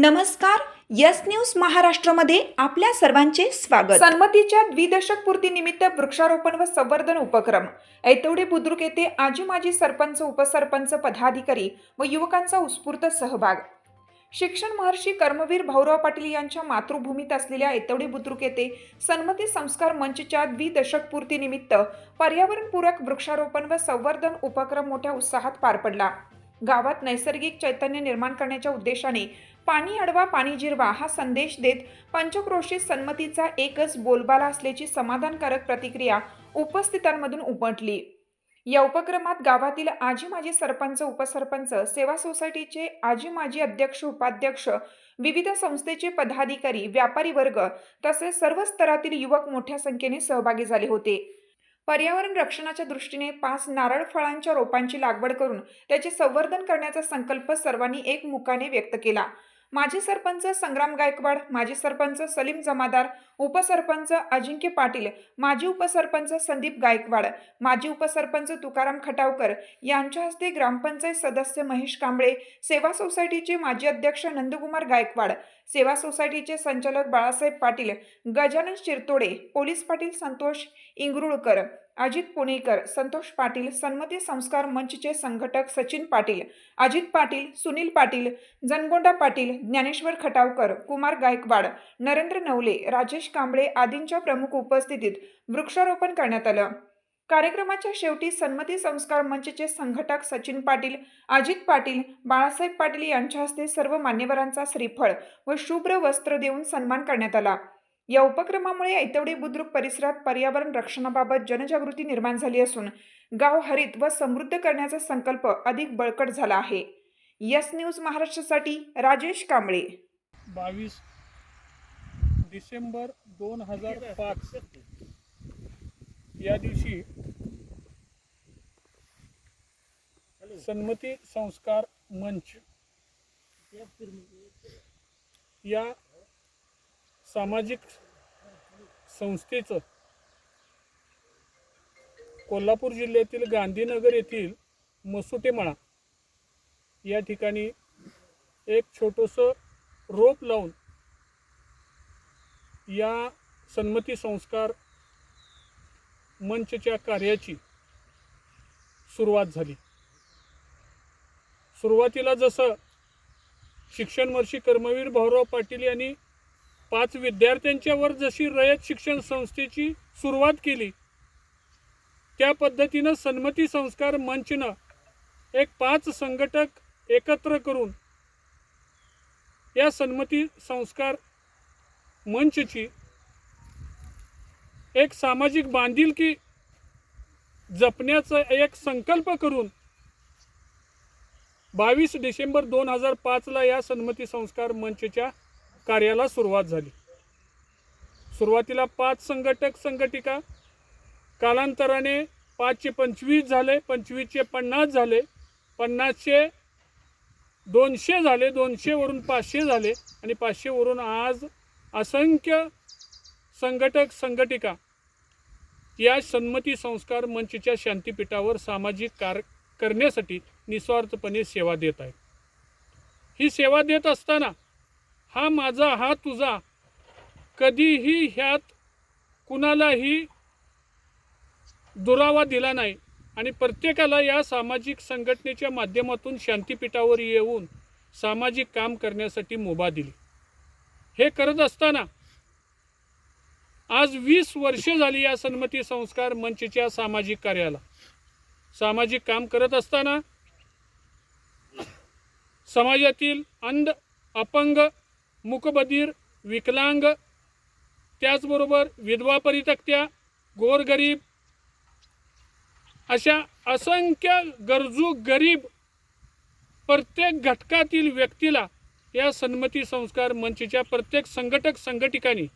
नमस्कार yes news महाराष्ट्रामध्ये आपल्या सर्वांचे स्वागत. सन्मतीच्या द्विदशक पूर्तीनिमित्त वृक्षारोपण व संवर्धन उपक्रम. ऐतवडे बुद्रुक येथे आजी माजी सरपंच उपसरपंच पदाधिकारी व युवकांचा उत्स्फूर्त सहभाग. शिक्षण महर्षी कर्मवीर भाऊराव पाटील यांच्या मातृभूमीत असलेल्या ऐतवडे बुद्रुक येथे सन्मती संस्कार मंचच्या द्विदशक पूर्तीनिमित्त पर्यावरणपूरक वृक्षारोपण व संवर्धन उपक्रम मोठ्या उत्साहात पार पडला. गावात नैसर्गिक चैतन्य निर्माण करण्याच्या उद्देशाने पाणी अडवा पाणी जिरवा हा संदेश देत पंचक्रोशीत संमतीचा एकच बोलबाला असल्याची समाधानकारक प्रतिक्रिया उपस्थितांमधून उमटली. या उपक्रमात गावातील आजी माजी सरपंच उपसरपंच सेवा सोसायटीचे आजी माजी अध्यक्ष उपाध्यक्ष विविध संस्थेचे पदाधिकारी व्यापारी वर्ग तसेच सर्व स्तरातील युवक मोठ्या संख्येने सहभागी झाले होते. पर्यावरण रक्षणाच्या दृष्टीने पाच नारळ फळांच्या रोपांची लागवड करून त्याचे संवर्धन करण्याचा संकल्प सर्वांनी एकमुखाने व्यक्त केला. माजी सरपंच संग्राम गायकवाड माजी सरपंच सलीम जमादार उपसरपंच अजिंक्य पाटील माजी उपसरपंच संदीप गायकवाड माजी उपसरपंच तुकाराम खटावकर यांच्या हस्ते ग्रामपंचायत सदस्य महेश कांबळे सेवा सोसायटीचे माजी अध्यक्ष नंदकुमार गायकवाड सेवा सोसायटीचे संचालक बाळासाहेब पाटील गजानन शिरतोडे पोलीस पाटील संतोष इंगरुळकर अजित पुणेकर संतोष पाटील सन्मती संस्कार मंचचे संघटक सचिन पाटील अजित पाटील सुनील पाटील जनगोंडा पाटील ज्ञानेश्वर खटावकर कुमार गायकवाड नरेंद्र नवले राजेश कांबळे आदींच्या प्रमुख उपस्थितीत वृक्षारोपण करण्यात आलं. कार्यक्रमाच्या शेवटी सन्मती संस्कार मंचचे संघटक सचिन पाटील अजित पाटील बाळासाहेब पाटील यांच्या हस्ते सर्व मान्यवरांचा श्रीफळ व शुभ्र वस्त्र देऊन सन्मान करण्यात आला. या उपक्रमामुळे ऐतवडे बुद्रुक परिसरात पर्यावरण रक्षणाबाबत जनजागृती निर्माण झाली असून गाव हरित व समृद्ध करण्याचा संकल्प अधिक बळकट झाला आहे. यस न्यूज महाराष्ट्रासाठी राजेश कांबळे. बावीस डिसेंबर दोन हजार पाच. या दिवशी सन्मती संस्कार मंच या सामाजिक संस्थेचं कोल्हापूर जिल्ह्यातील गांधीनगर येथील मसुटेमळा या ठिकाणी एक छोटंसं रोप लावून या सन्मती संस्कार मंचच्या कार्याची सुरुवात झाली. सुरुवातीला जसं शिक्षण वर्षी कर्मवीर भाऊराव पाटील यांनी पाच विद्यार्थ्यांच्यावर जशी रयत शिक्षण संस्थेची सुरुवात केली त्या पद्धतीनं सन्मती संस्कार मंचनं एक पाच संघटक एकत्र करून या सन्मती संस्कार मंचची एक सामाजिक बांधिलकी जपण्याचा एक संकल्प करून बावीस डिसेंबर दोन हजार पाचला या सन्मती संस्कार मंचच्या कार्याला सुरुवात झाली. सुरुवातीला पाच संघटक संघटिका कालांतराने पाचशे पंचवीस झाले पंचवीसशे पन्नास झाले पन्नासशे दोनशे झाले दोनशेवरून पाचशे झाले आणि पाचशेवरून आज असंख्य संघटक संघटिका या सन्मती संस्कार मंचच्या शांतीपीठावर सामाजिक कार्य करण्यासाठी निस्वार्थपणे सेवा देत आहेत. ही सेवा देत असताना हा माझा हा तुझा. कधीही ह्यात कुणालाही दुरावा दिला नाही. आणि प्रत्येकाला या सामाजिक संघटनेच्या माध्यमातून शांतीपीठावर येऊन सामाजिक काम करण्यासाठी मुभा दिली. हे करत असताना आज वीस वर्षे झाली या सन्मती संस्कार मंचच्या सामाजिक कार्याला. सामाजिक काम करत असताना समाजातील अंध अपंग मुकबधीर विकलांग त्याचबरोबर विधवा परितक्त्या गोरगरीब अशा असंख्य गरजू गरीब प्रत्येक घटकातील व्यक्तीला या सन्मती संस्कार मंचच्या प्रत्येक संघटक संघटिकांनी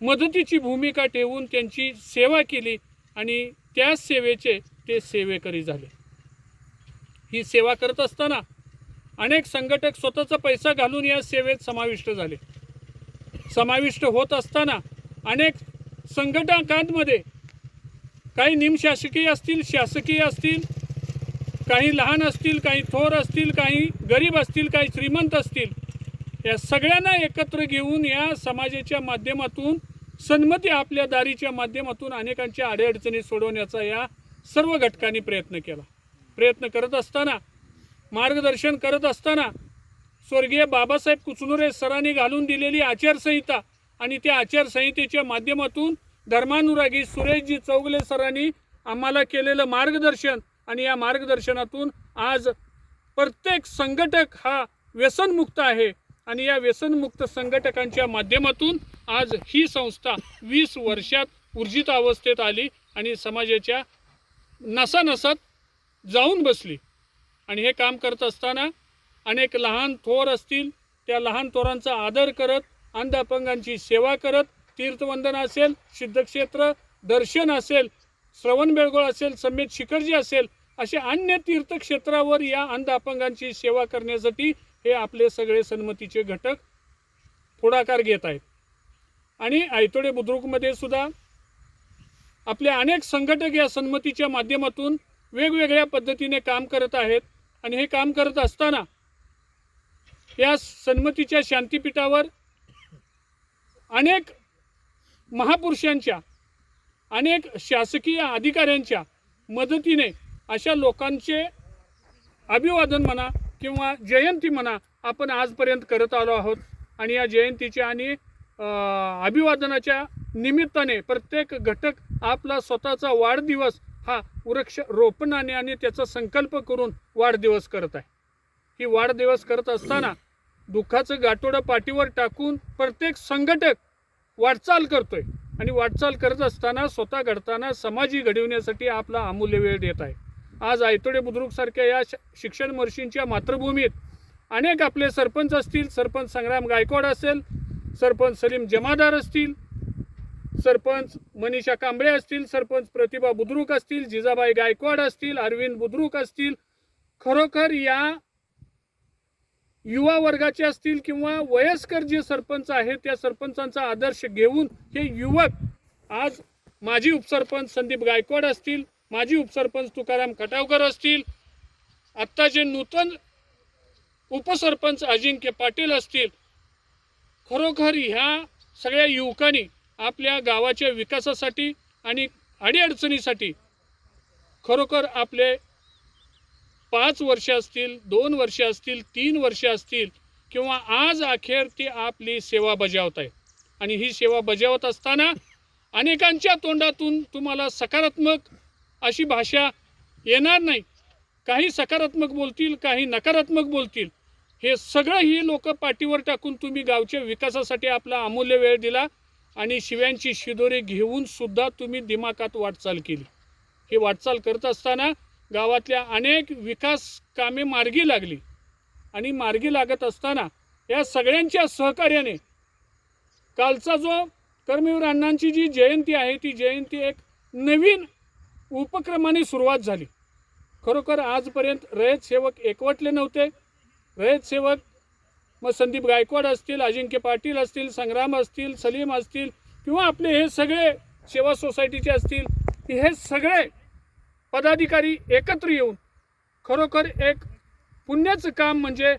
मदतीची भूमिका ठेवून त्यांची सेवा केली आणि त्या सेवेचे ते सेवेकरी झाले. ही सेवा करत असताना अनेक संघटक स्वतःचा पैसा घालून या सेवेत समाविष्ट झाले. समाविष्ट होत असताना अनेक संघटकांमध्ये काही निमशासकीय असतील शासकीय असतील काही लहान असतील काही थोर असतील काही गरीब असतील काही श्रीमंत असतील या सगळ्यांना एकत्र घेऊन या समाजाच्या माध्यमातून सन्मती आपल्या दारीच्या माध्यमातून अनेकांच्या अडीअडचणी सोडवण्याचा या सर्व घटकांनी प्रयत्न केला. प्रयत्न करत असताना मार्गदर्शन करत असताना स्वर्गीय बाबासाहेब कुचनुरे सरांनी घालून दिलेली आचारसंहिता आणि त्या आचारसंहितेच्या माध्यमातून धर्मानुरागी सुरेशजी चौगले सरांनी आम्हाला केलेलं मार्गदर्शन आणि या मार्गदर्शनातून आज प्रत्येक संघटक हा व्यसनमुक्त आहे आणि या व्यसनमुक्त संघटकांच्या माध्यमातून आज ही संस्था वीस वर्षात ऊर्जित अवस्थेत आली आणि समाजाच्या नसानसात जाऊन बसली. आणि हे काम करत असताना अनेक लहान थोर असतील त्या लहान थोरांचा आदर करत अंध अपंगांची सेवा करत तीर्थवंदन असेल सिद्धक्षेत्र दर्शन असेल श्रवण बेळगोळ असेल समेत शिखरजी असेल असे अन्य तीर्थक्षेत्रावर या अंध अपंगांची सेवा करण्यासाठी हे आपले सगळे सन्मतीचे घटक पुढाकार घेत आहेत. आणि आयतोडे बुद्रुकमध्ये सुद्धा आपले अनेक संघटक या सन्मतीच्या माध्यमातून वेगवेगळ्या पद्धतीने काम करत आहेत. आणि हे काम करत असताना या सन्मतीच्या शांतीपीठावर अनेक महापुरुषांच्या अनेक शासकीय अधिकाऱ्यांच्या मदतीने अशा लोकांचे अभिवादन म्हणा किंवा जयंती म्हणा आपण आजपर्यंत करत आलो आहोत. आणि या जयंतीच्या आणि अं, अभिवादनाच्या निमित्ताने प्रत्येक घटक आपला स्वतःचा वाढदिवस हा वृक्ष रोपणाने आणि त्याचा संकल्प करून वाढदिवस करत आहे. ही वाढदिवस करत असताना दुःखाचं गाठोडं पाठीवर टाकून प्रत्येक संघटक वाटचाल करतोय. आणि वाटचाल करत असताना स्वतः घडताना समाजी घडविण्यासाठी आपला अमूल्य वेळ देत आहे. आज आयतोडे बुद्रुकसारख्या या श- शिक्षण महर्षींच्या मातृभूमीत अनेक आपले सरपंच असतील सरपंच संग्राम गायकवाड असेल सरपंच सलीम जमादार असतील सरपंच मनीषा कांबळे असतील सरपंच प्रतिभा बुद्रुक असतील जिजाबाई गायकवाड असतील अरविंद बुद्रुक असतील खरोखर या युवा वर्गाचे असतील किंवा वयस्कर जे सरपंच आहेत त्या सरपंचांचा आदर्श घेऊन हे युवक आज माजी उपसरपंच संदीप गायकवाड असतील माजी उपसरपंच तुकाराम खटावकर असतील आत्ताचे नूतन उपसरपंच अजिंक्य पाटील असतील खरोखर ह्या सगळ्या युवकांनी आपल्या गावाच्या विकासासाठी आणि अडीअडचणीसाठी खरोखर आपले पाच वर्ष असतील दोन वर्ष असतील तीन वर्ष असतील किंवा आज अखेर ते आपली सेवा बजावत आहे. आणि ही सेवा बजावत असताना अनेकांच्या तोंडातून तुम्हाला सकारात्मक अशी भाषा येणार नाही. काही सकारात्मक बोलतील काही नकारात्मक बोलतील. हे सगळं ही लोक पाठीवर टाकून तुम्ही गावच्या विकासासाठी आपला अमूल्य वेळ दिला. आणि शिव्यांची शिदोरी घेऊन सुद्धा तुम्ही दिमाकात वाटचाल केली. ही वाटचाल करत असताना गावातल्या अनेक विकास कामे मार्गी लागली. आणि मार्गी लागत असताना या सगळ्यांच्या सहकार्याने कालचा जो कर्मवीर अण्णांची जी जयंती आहे ती जयंती एक नवीन उपक्रमाने सुरुवात झाली. खरोखर आजपर्यंत रयत सेवक एकवटले नव्हते. रयत सेवक मग संदीप गायकवाड असतील अजिंक्य पाटील असतील संग्राम असतील सलीम असतील किंवा आपले हे सगळे सेवा सोसायटीचे असतील हे सगळे पदाधिकारी एकत्र येऊन खरोखर एक पुण्याचं काम म्हणजे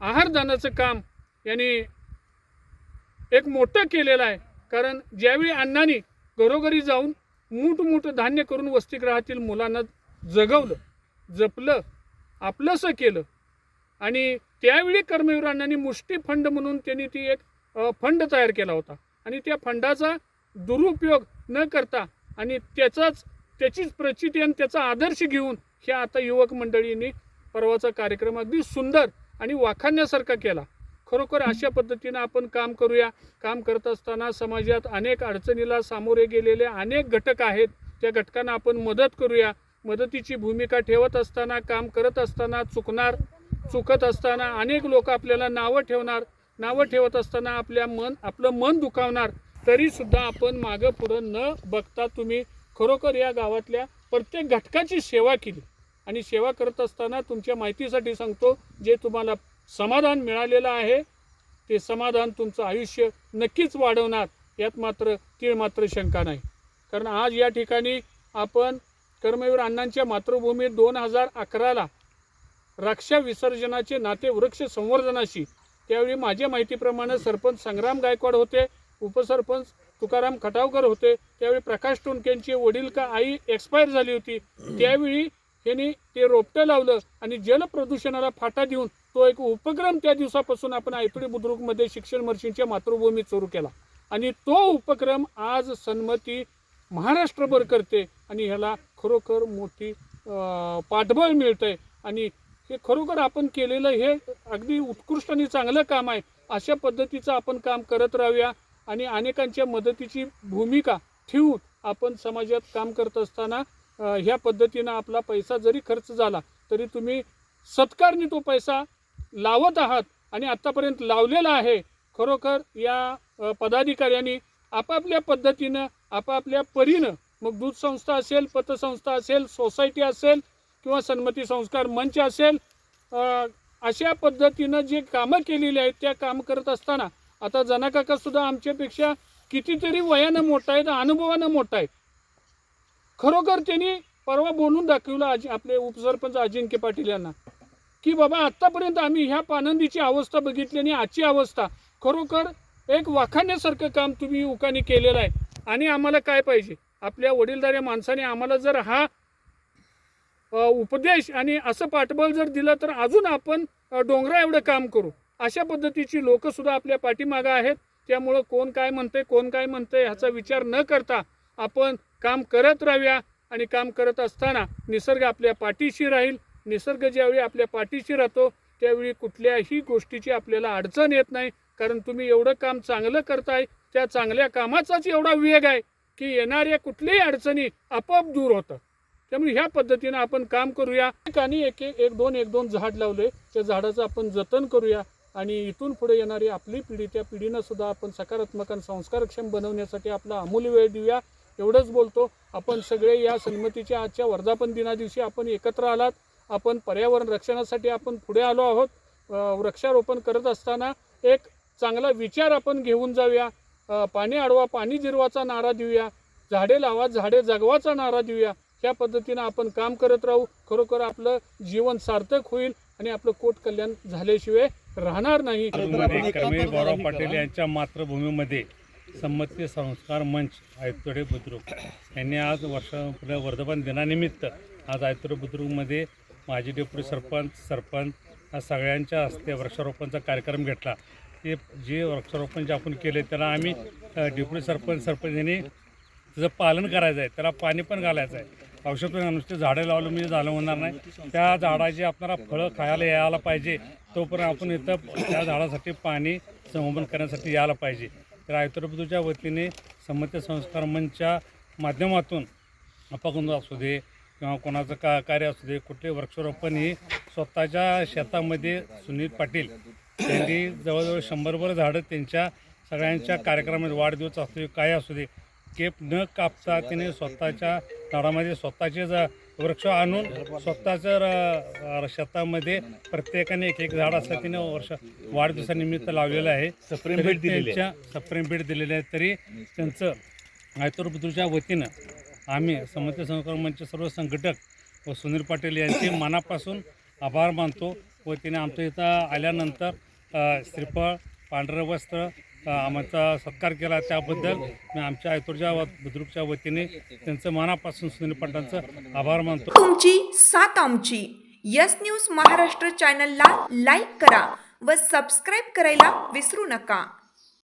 आहारदानाचं काम यांनी एक मोठं केलेलं आहे. कारण ज्यावेळी अण्णांनी घरोघरी जाऊन मूठ मूठ धान्य करून वसतिगृहातील मुलांना जगवलं जपलं आपलंसं केलं आणि त्यावेळी कर्मवीरांनी मुष्टी फंड म्हणून त्यांनी ती एक फंड तयार केला होता. आणि त्या फंडाचा दुरुपयोग न करता आणि त्याचाच त्याचीच प्रचिती आणि त्याचा आदर्श घेऊन ह्या आता युवक मंडळींनी परवाचा कार्यक्रम अगदी सुंदर आणि वाखाण्यासारखा केला. खरोखर अशा पद्धतीनं आपण काम करूया. काम करत असताना समाजात अनेक अडचणीला सामोरे गेलेले अनेक घटक आहेत. त्या घटकांना आपण मदत करूया. मदतीची भूमिका ठेवत असताना काम करत असताना चुकणार चुकत असताना अनेक लोक आपल्याला नावं ठेवणार नावं ठेवत असताना आपल्या मन आपलं मन दुखावणार तरीसुद्धा आपण मागं पुढं न बघता तुम्ही खरोखर या गावातल्या प्रत्येक घटकाची सेवा केली. आणि सेवा करत असताना तुमच्या माहितीसाठी सांगतो जे तुम्हाला समाधान मिळालेलं आहे ते समाधान तुमचं आयुष्य नक्कीच वाढवणार यात मात्र तीळ मात्र शंका नाही. कारण आज या ठिकाणी आपण कर्मवीर अण्णांच्या मातृभूमीत दोन हजार अकराला रक्षा विसर्जनाचे नाते वृक्ष संवर्धनाशी. त्यावेळी माझ्या माहितीप्रमाणे सरपंच संग्राम गायकवाड होते उपसरपंच तुकाराम खटावकर होते त्यावेळी प्रकाश टोनकेंची वडील का आई एक्सपायर झाली होती. त्यावेळी यांनी ते रोपटं लावलं आणि जलप्रदूषणाला फाटा देऊन तो एक उपक्रम त्या दिवसापासून आपण आयतुडी बुद्रुकमध्ये शिक्षण मर्षींच्या मातृभूमीत सुरू केला. आणि तो उपक्रम आज सन्मती महाराष्ट्रभर करते आणि ह्याला खरोखर मोठी पाठबळ मिळतंय. आणि हे खरोखर आपण केलेलं हे अगदी उत्कृष्ट आणि चांगलं काम आहे. अशा पद्धतीचं आपण काम करत राहूया आणि अनेकांच्या मदतीची भूमिका ठेवून आपण समाजात काम करत असताना ह्या पद्धतीनं आपला पैसा जरी खर्च झाला तरी तुम्ही सत्कारने तो पैसा लावत आहात आणि आत्तापर्यंत लावलेला आहे. खरोखर या पदाधिकाऱ्यांनी आपापल्या पद्धतीनं आपापल्या परीनं मग दूध संस्था असेल पतसंस्था असेल सोसायटी असेल किंवा सन्मती संस्कार मंच असेल अशा पद्धतीनं जे कामं केलेली आहेत त्या काम करत असताना आता जनाकाकासुद्धा आमच्यापेक्षा कितीतरी वयानं मोठा आहे अनुभवानं मोठा आहे खरोखर त्यांनी परवा बोलून दाखवलं आज आपले उपसरपंच अजिंक्य पाटील यांना की बाबा आत्तापर्यंत आम्ही ह्या पानंदीची अवस्था बघितली आणि आजची अवस्था खरोखर एक वाखाण्यासारखं काम तुम्ही उकानी केलेलं आहे. आणि आम्हाला काय पाहिजे? आपल्या वडीलधाऱ्या माणसाने आम्हाला जर हा उपदेश आणि असं पाठबळ जर दिलं तर अजून आपण डोंगरा एवढं काम करू. अशा पद्धतीची लोकंसुद्धा आपल्या पाठीमागं आहेत. त्यामुळं कोण काय म्हणतंय कोण काय म्हणतंय ह्याचा विचार न करता आपण काम करत राहूया आणि काम करत असताना निसर्ग आपल्या पाठीशी राहील. निसर्ग ज्यावेळी आपल्या पाठीशी राहतो त्यावेळी कुठल्याही गोष्टीची आपल्याला अडचण येत नाही. कारण तुम्ही एवढं काम चांगलं करताय त्या चांगल्या कामाचाच एवढा वेग आहे की येणाऱ्या कुठल्याही अडचणी आपोआप दूर होतात. त्यामुळे ह्या पद्धतीनं आपण काम करूया. ठिकाणी एक एक एक दोन एक दोन झाड लावले. त्या झाडाचं आपण जतन करूया आणि इथून पुढे येणारी आपली पिढी त्या पिढीनं सुद्धा आपण सकारात्मक आणि संस्कारक्षम बनवण्यासाठी आपला अमूल्य वेळ देऊया. एवढंच बोलतो. आपण सगळे या सन्मतीच्या आजच्या वर्धापन दिना दिवशी आपण एकत्र आलात. आपण पर्यावरण रक्षणासाठी आपण पुढे आलो आहोत. वृक्षारोपण करत असताना एक चांगला विचार आपण घेऊन जाऊया. पाणी अडवा पाणी जिरवाचा नारा देऊया. झाडे लावा झाडे जगवाचा नारा देऊया. ह्या पद्धतीनं आपण काम करत राहू. खरोखर आपलं जीवन सार्थक होईल आणि आपलं कोट कल्याण झाल्याशिवाय राहणार नाही. भाऊराव पाटील यांच्या मातृभूमीमध्ये संमती संस्कार मंच आयतोडे बुद्रुक यांनी आज वर्ष आपल्या वर्धापन दिनानिमित्त आज आयतोडे बुद्रुकमध्ये माजी डेप्युटी सरपंच सरपंच या सगळ्यांच्या हस्ते वृक्षारोपणचा कार्यक्रम घेतला. ते जे वृक्षारोपण जे आपण केले त्याला आम्ही डेप्युटी सरपंच सरपंच यांनी त्याचं पालन करायचं आहे त्याला पाणी पण घालायचं आहे. औषध पण नुसते झाडे लावलं म्हणजे झालं होणार नाही. त्या झाडाची आपल्याला फळं खायला यायला पाहिजे. तोपर्यंत आपण इथं त्या झाडासाठी पाणी संगोपन करण्यासाठी यायला पाहिजे. तर आयुर्वेदच्या वतीने संमती संस्कार मंचच्या माध्यमातून अपकुंद असू दे किंवा कोणाचं का कार्य असू दे कुठले वृक्षारोपण ही स्वतःच्या शेतामध्ये सुनील पाटील त्यांनी जवळजवळ शंभरभर झाडं त्यांच्या सगळ्यांच्या कार्यक्रमात वाढदिवस असू दे काय असू दे केप न कापता तिने स्वतःच्या झाडामध्ये स्वतःचे ज- वृक्ष आणून स्वतःच्या शेतामध्ये प्रत्येकाने एक एक झाड असं तिने वर्ष वाढदिवसानिमित्त लावलेलं आहे. सप्रेम भेट दिलेली आहे. त्यांच्या सप्रेम भेट दिलेली आहे. तरी त्यांचं आयतुरबुद्रूच्या वतीनं आम्ही समती संस्कार मंच सर्व संघटक व सुनील पाटील यांचे मनापासून आभार मानतो. व तिने आमच्या इथं आल्यानंतर श्रीफळ पांढरं वस्त्र आमचा सत्कार केला त्याबद्दल मी आमच्या आयतूरच्या बुद्रुकच्या वतीने त्यांचं मनापासून सुनील पाटलांचं आभार मानतो. तुमची सात आमची. यस न्यूज महाराष्ट्र चॅनलला लाईक करा व सबस्क्राईब करायला विसरू नका.